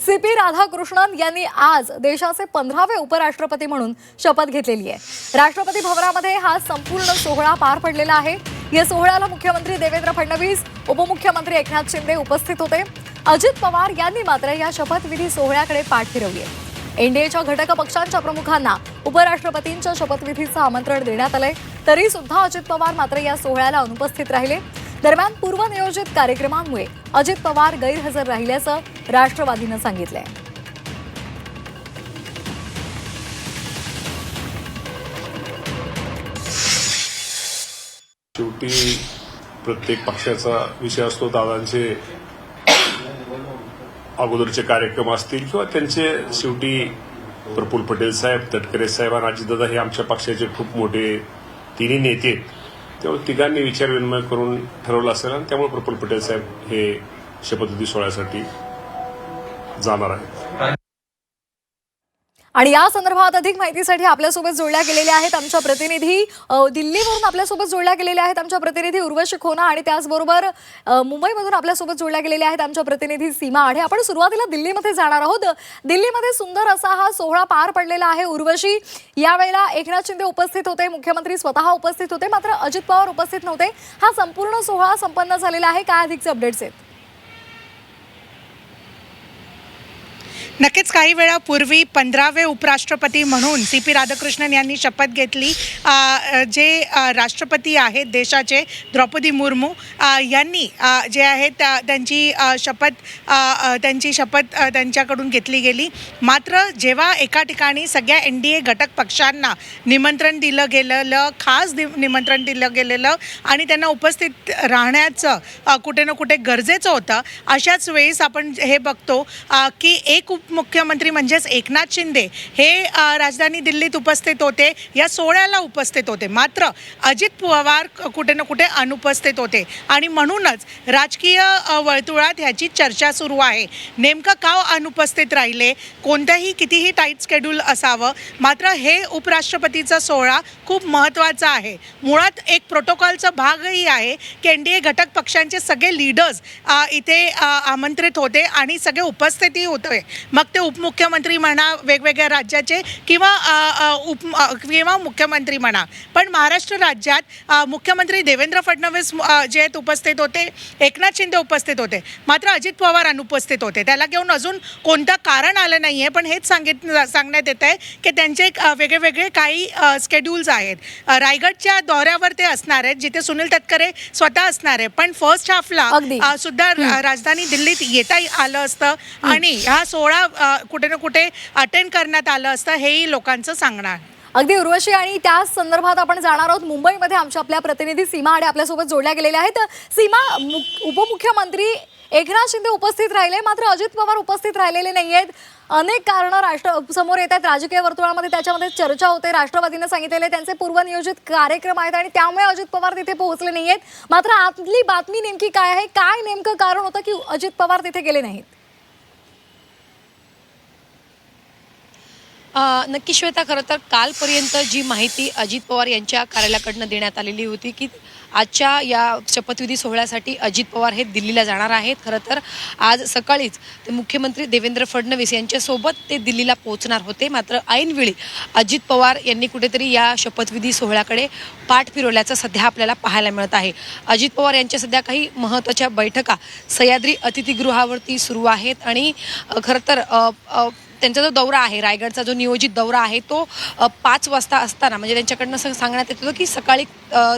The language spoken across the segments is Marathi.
सी पी राधाकृष्णन यांनी आज देशाचे पंधरावे उपराष्ट्रपती म्हणून शपथ घेतलेली आहे. राष्ट्रपती भवनामध्ये हा संपूर्ण सोहळा पार पडलेला आहे. या सोहळ्याला मुख्यमंत्री देवेंद्र फडणवीस उपमुख्यमंत्री एकनाथ शिंदे उपस्थित होते. अजित पवार यांनी मात्र या शपथविधी सोहळ्याकडे पाठ फिरवली आहे. एनडीएच्या घटक पक्षांच्या प्रमुखांना उपराष्ट्रपतींच्या शपथविधीचं आमंत्रण देण्यात आलंय. तरी सुद्धा अजित पवार मात्र या सोहळ्याला अनुपस्थित राहिले. दरम्यान पूर्वनियोजित कार्यक्रमांमुळे अजित पवार गैरहजर राहिल्याचं राष्ट्रवादीनं सांगितलंय शेवटी प्रत्येक पक्षाचा विषय असतो दादांचे अगोदरचे कार्यक्रम असतील किंवा त्यांचे शेवटी प्रफुल पटेल साहेब तटकरे साहेब आणि अजितदादा हे आमच्या पक्षाचे खूप मोठे तिन्ही नेते आहेत. त्यामुळे तिघांनी विचारविनिमय करून ठरवलं असेल आणि त्यामुळे प्रफुल्ल पटेल साहेब हे शपथविधी सोहळ्यासाठी जाणार आहेत. आणि या संदर्भात अधिक माहितीसाठी आपल्यासोबत जोडल्या गेलेल्या आहेत आमच्या प्रतिनिधी दिल्लीवरून आपल्यासोबत जोडल्या गेलेल्या आहेत आमच्या प्रतिनिधी उर्वशी खोना आणि त्याचबरोबर मुंबईमधून आपल्यासोबत जोडल्या गेलेल्या आहेत आमच्या प्रतिनिधी सीमा आढे. आपण सुरुवातीला दिल्लीमध्ये जाणार आहोत. दिल्लीमध्ये सुंदर असा हा सोहळा पार पडलेला आहे उर्वशी. यावेळेला एकनाथ शिंदे उपस्थित होते मुख्यमंत्री स्वतः उपस्थित होते मात्र अजित पवार उपस्थित नव्हते. हा संपूर्ण सोहळा संपन्न झालेला आहे. काय अधिकचे अपडेट्स आहेत? नक्कीच काही वेळापूर्वी पंधरावे उपराष्ट्रपती म्हणून सी पी राधाकृष्णन यांनी शपथ घेतली. जे राष्ट्रपती आहेत देशाचे द्रौपदी मुर्मू यांनी जे आहे त्या त्यांची शपथ त्यांची शपथ त्यांच्याकडून घेतली गेली. मात्र जेव्हा एका ठिकाणी सगळ्या एन डी ए घटक पक्षांना निमंत्रण दिलं गेलेलं खास दि- निमंत्रण दिलं गेलेलं आणि त्यांना उपस्थित राहण्याचं कुठे ना कुठे गरजेचं होतं अशाच वेळेस आपण हे बघतो की एक उपमुख्यमंत्री म्हणजेच एकनाथ शिंदे हे राजधानी दिल्लीत उपस्थित होते. या सोहळ्याला उपस्थित होते. मात्र अजित पवार कुठे ना कुठे अनुपस्थित होते. आणि म्हणूनच राजकीय वर्तुळात ह्याची चर्चा सुरू आहे. नेमकं का अनुपस्थित राहिले? कोणत्याही कितीही टाईट स्केड्यूल असावं. मात्र हे उपराष्ट्रपतीचा सोहळा खूप महत्त्वाचा आहे. मुळात एक प्रोटोकॉलचा भागही आहे की एन डी ए घटक पक्षांचे सगळे लीडर्स इथे आमंत्रित होते आणि सगळे उपस्थितही होते. मग ते उपमुख्यमंत्री म्हणा वेगवेगळ्या राज्याचे किंवा उप किंवा मुख्यमंत्री म्हणा. पण महाराष्ट्र राज्यात मुख्यमंत्री देवेंद्र फडणवीस जे आहेत उपस्थित होते एकनाथ शिंदे उपस्थित होते मात्र अजित पवार अनुपस्थित होते. त्याला घेऊन अजून कोणतं कारण आलं नाही आहे पण हेच सांगित सांगण्यात येत आहे की त्यांचे एक, अ, वेगळे वेगळे काही स्केड्यूल्स आहेत. रायगडच्या दौऱ्यावर ते असणार आहेत जिथे सुनील तटकरे स्वतः असणार आहे पण फर्स्ट हाफला सुद्धा राजधानी दिल्लीत येता आलं असतं. आणि हा सोहळा अ, कुठे ना कुठे अटेंड करण्यात आलं असतं हेही लोकांचं सांगणं आहे. अगदी उर्वशी आणि त्याच संदर्भात आपण जाणार आहोत मुंबईमध्ये. आमच्या आपल्या प्रतिनिधी सीमा आडे आपल्यासोबत जोडल्या गेलेल्या आहेत. सीमा मुख- उपमुख्यमंत्री एकनाथ शिंदे उपस्थित राहिले. मात्र अजित पवार उपस्थित राहिलेले नाही आहेत अनेक कारणं राष्ट्र समोर येत आहेत. राजकीय वर्तुळामध्ये त्याच्यामध्ये चर्चा होते. राष्ट्रवादीनं सांगितलेले त्यांचे पूर्वनियोजित कार्यक्रम आहेत आणि त्यामुळे अजित पवार तिथे पोहोचले नाही आहेत मात्र आतली बातमी नेमकी काय आहे? काय नेमकं कारण होतं की अजित पवार तिथे गेले नाहीत? नक्की श्वेता खरं तर कालपर्यंत जी माहिती अजित पवार यांच्या कार्यालयाकडनं देण्यात आलेली होती की आजच्या या शपथविधी सोहळ्यासाठी अजित पवार हे दिल्लीला जाणार आहेत. खरं तर आज सकाळीच ते मुख्यमंत्री देवेंद्र फडणवीस यांच्यासोबत ते दिल्लीला पोहोचणार होते. मात्र ऐनवेळी अजित पवार यांनी कुठेतरी या शपथविधी सोहळ्याकडे पाठ फिरवल्याचं सध्या आपल्याला पाहायला मिळत आहे. अजित पवार यांच्या सध्या काही महत्त्वाच्या बैठका सह्याद्री अतिथीगृहावरती सुरू आहेत आणि खरं तर त्यांचा जो दौरा आहे रायगडचा जो नियोजित दौरा आहे तो पाच वाजता असताना म्हणजे त्यांच्याकडनं सांगण्यात येत होतं की सकाळी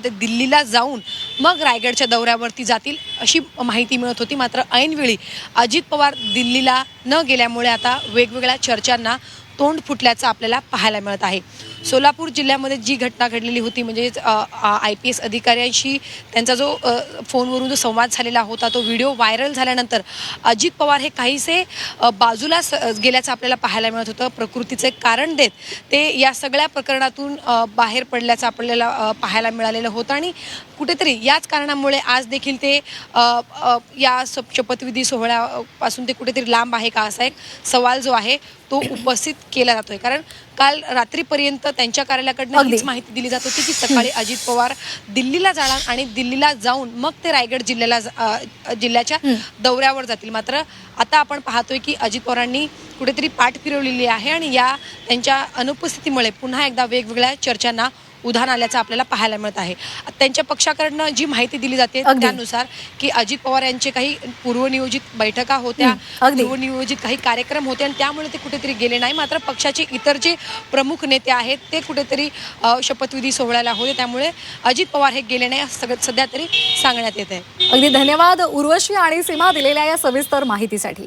ते दिल्लीला जाऊन मग रायगडच्या दौऱ्यावरती जातील अशी माहिती मिळत होती. मात्र ऐनवेळी अजित पवार दिल्लीला न गेल्यामुळे आता वेगवेगळ्या चर्चांना तोंड फुटल्याचं आपल्याला पाहायला मिळत आहे. सोलापूर जिल्ह्यामध्ये जी घटना घडलेली होती म्हणजेच आय पी एस अधिकाऱ्यांशी त्यांचा जो फोनवरून जो संवाद झालेला होता तो व्हिडिओ व्हायरल झाल्यानंतर अजित पवार हे काहीसे बाजूला स गेल्याचं आपल्याला पाहायला मिळत होतं. प्रकृतीचे कारण देत ते या सगळ्या प्रकरणातून बाहेर पडल्याचं आपल्याला पाहायला मिळालेलं होतं. आणि कुठेतरी याच कारणामुळे आज देखील ते या शपथविधी सोहळ्यापासून ते कुठेतरी लांब आहे का असा एक सवाल जो आहे तो उपस्थित केला जातोय. कारण काल रात्रीपर्यंत तर त्यांच्या कार्यालयाकडनं. हीच माहिती दिली जात होती की सकाळी अजित पवार दिल्लीला जाणार आणि दिल्लीला जाऊन मग ते रायगड जिल्ह्याला जिल्ह्याच्या दौऱ्यावर जातील मात्र आता आपण पाहतोय की अजित पवारांनी कुठेतरी पाठ फिरवलेली आहे आणि या त्यांच्या अनुपस्थितीमुळे पुन्हा एकदा वेगवेगळ्या चर्चांना उधाण आल्याचं आपल्याला पाहायला मिळत आहे. त्यांच्या पक्षाकडनं जी माहिती दिली जाते. त्यानुसार की अजित पवार यांचे काही पूर्वनियोजित बैठका होत्या. पूर्वनियोजित काही कार्यक्रम होते आणि त्यामुळे ते कुठेतरी गेले नाही. मात्र पक्षाचे इतर जे प्रमुख नेते आहेत ते कुठेतरी शपथविधी सोहळ्याला होते. त्यामुळे अजित पवार हे गेले नाही सगळं सध्या तरी सांगण्यात येत आहे अगदी धन्यवाद. उर्वशी आणि सीमा दिलेल्या या सविस्तर माहितीसाठी.